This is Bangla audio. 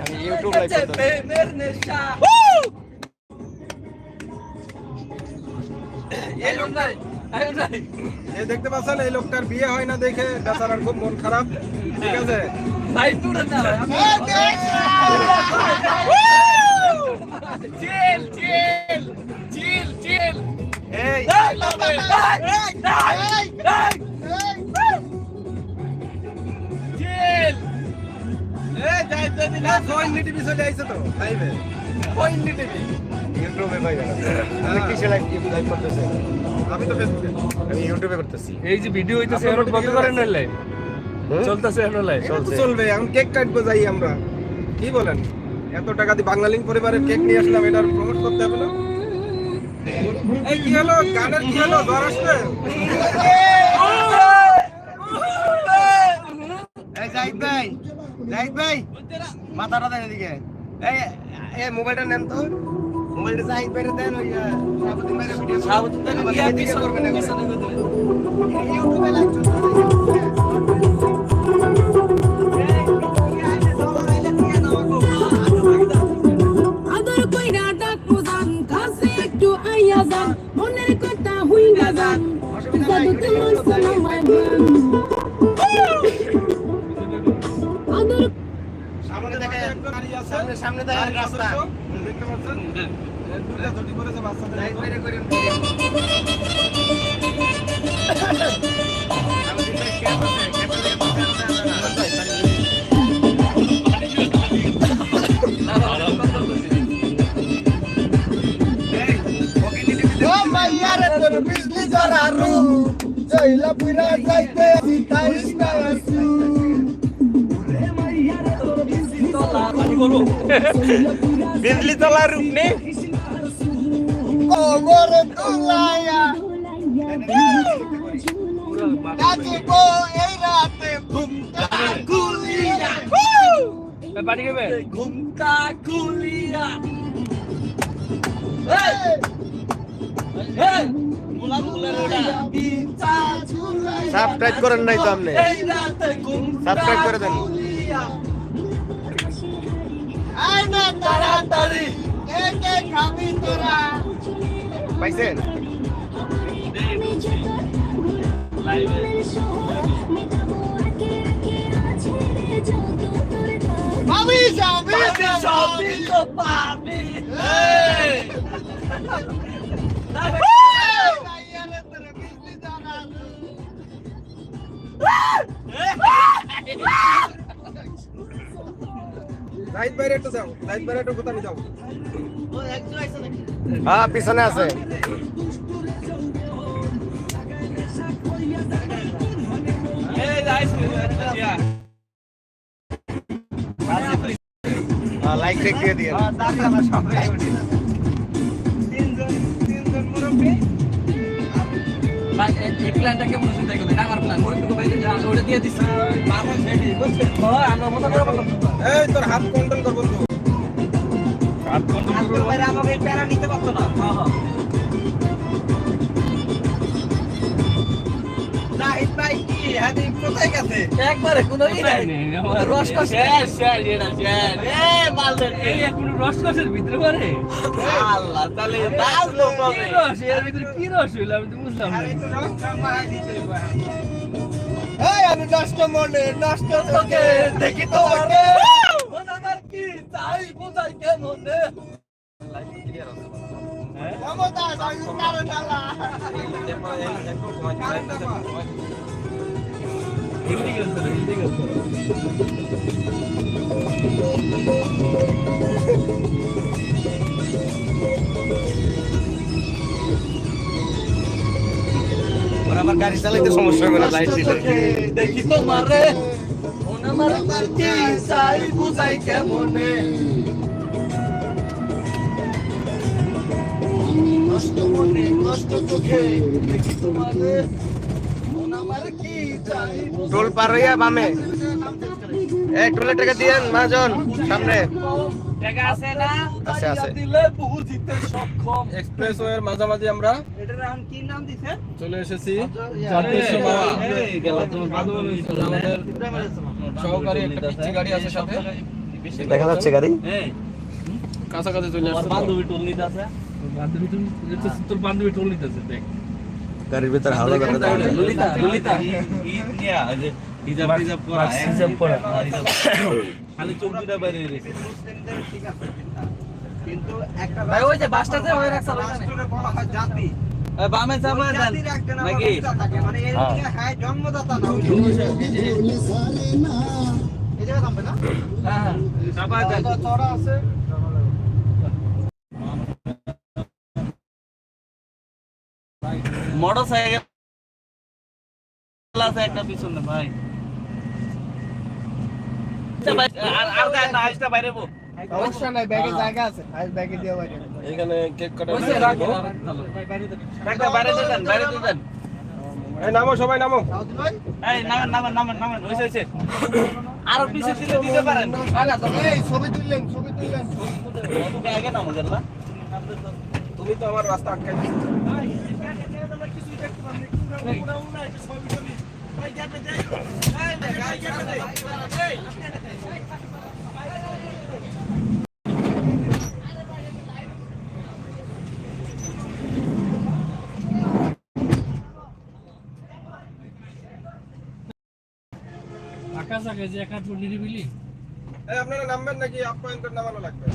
আমি ইউটিউব লাইভ এই দেখতে পাচ্ছেন এই লোকটার বিয়ে হয় না দেখে বেচারার খুব মন খারাপ। ঠিক আছে? চিল চিল চিল চিল এই যাইতে দিনা টিভি চলে আইছে তো লাইভে জয়েন্ট টিভি ইউটিউবে ভাই আপনি কিসে লাইভ লাইভ করতেছেন আমি তো ফেসবুকে আমি ইউটিউবে করতেছি এই যে ভিডিও হইতেছে এখন বন্ধ করেন না লাইভ চলতেছে এখন লাইভ এটা তো চলবে এখন কেক কাটবো যাই আমরা কি বলেন এত টাকা দিয়ে বাংলালিং পরিবারের কেক নিয়ে আসলাম এটার প্রমোট করতে হবে না এই কি হলো গানের কি হলো জ্বর আসবে এই জাহিদ ভাই জাহিদ ভাই মাথাটা দেন এদিকে। এই এই মোবাইলটা নেন তো। মোবাইলটা জাহিদ ভাইরে দেন ওই শাহাবুদ্দিন ভাইয়ের ভিডিও এদিকে পিছনে করবেন ইউটিউবে লাইভ আদর কইরা ডাক প্রদান কাছে একটু আইয়া সামনে সামনে দেখেন রাস্তা। দেখতে পাচ্ছেন? দুইটা ছুটি করেছে বাচ্চাদের মতো। ভাইরে করেন শাহাবুদ্দিন ভাই ক্যাপ আছে ক্যাপটা দিয়ে বসে আছেন তোর বিজলি তলার রূপ নেই? পানি খাবে ঘুমটা সাবস্ক্রাইব করেন নাই তো আপনি? এই রাতে ঘুমটা সাবস্ক্রাইব করে দেন। কুলিয়া আই না তারা তাড়াতাড়ি খাবি তোরা। পাইছেন? ভাবি যাবি পাবি সবই তো পাবি। এই। একটু যাও হ্যাঁ পিছনে আছে। ইয়া লাইক টেক দিয়ে দিয়ে ভাই এই প্ল্যানটা কেমন শুনতে গেলে আমার প্ল্যান ওটা তো ভাই ওটা দিয়ে দিছি বাবা রেডি বুঝছেন আমরা মতো করে এই তোর হাত কন্ট্রোল করব। তো বাইরে আমাকে প্যারা নিতে পারতো না। হ্যাঁ হ্যাঁ একবারে কোনো ই নাই রস কষ শেষ শেষ এটা শেষ এ মালদের এই এখন রসকসের ভিতরে আল্লাহ তাহলে দাস লোক কি রস এর ভিতরে কি রস হইল আমি তো বুঝলাম না এই আমি নষ্ট মনে নষ্ট তোকে দেখি তো আমার কি তাই বোঝাই আমি আবার গাড়ি চালাইতে সমস্যা হবে লাইট দিলে দেখি তোমারে। মন আমার চোখে দেখি আমার কি চাই টোল পার হইয়া বামে। এই টোলের টাকা দিয়েন মহাজন সামনে। আছে আছে। আছে দিলে বুঝিতে সক্ষম এক্সপ্রেসওয়ের মাঝামাঝি আমরা এটার এখন কি নাম দিছে চলে এসেছি সহকারী একটা গাড়ি আছে সাথে। দেখা যাচ্ছে গাড়ি। কাছাকাছি চলে আসছে। বান্ধবী টোল নিতে আছে। বান্ধবী তোর টোল নিতেছে দেখ। গাড়ির ভিতরে হাওড়া গাড়ি ললিতা ললিতা খালি চোখ দুটা বাইরে রেখে ভাই ওই যে বাসটাতে হয়ে রাখছে বামে যাবে দেন নাকি হ্যাঁ হ্যাঁ চাপা দেন মোটর সাইকেল আছে একটা পিছনে ভাই। আর আর গায়ে না বাইরে বো। সমস্যা নাই ব্যাগে জায়গা আছে আজ ব্যাগে দিয়ে বাইরে এখানে কেক কাটা ওইসে রাখো। রাখো বাইরে দেন। বাইরে দেন এই নামো সবাই নামো। এই নামেন নামেন নামেন নামেন ওইসে আরও পিছে দিলে দিতে পারেন। এই ছবি তুললেন ছবি তুললেন। তুমি আগে নামো তুমি তো আমার রাস্তা আটকাই দিচ্ছ। আকাশ আগে যে একাট নিরিবিলি আপনারা নামবেন নাকি? আপ্যায়ন করে নামানো লাগবে।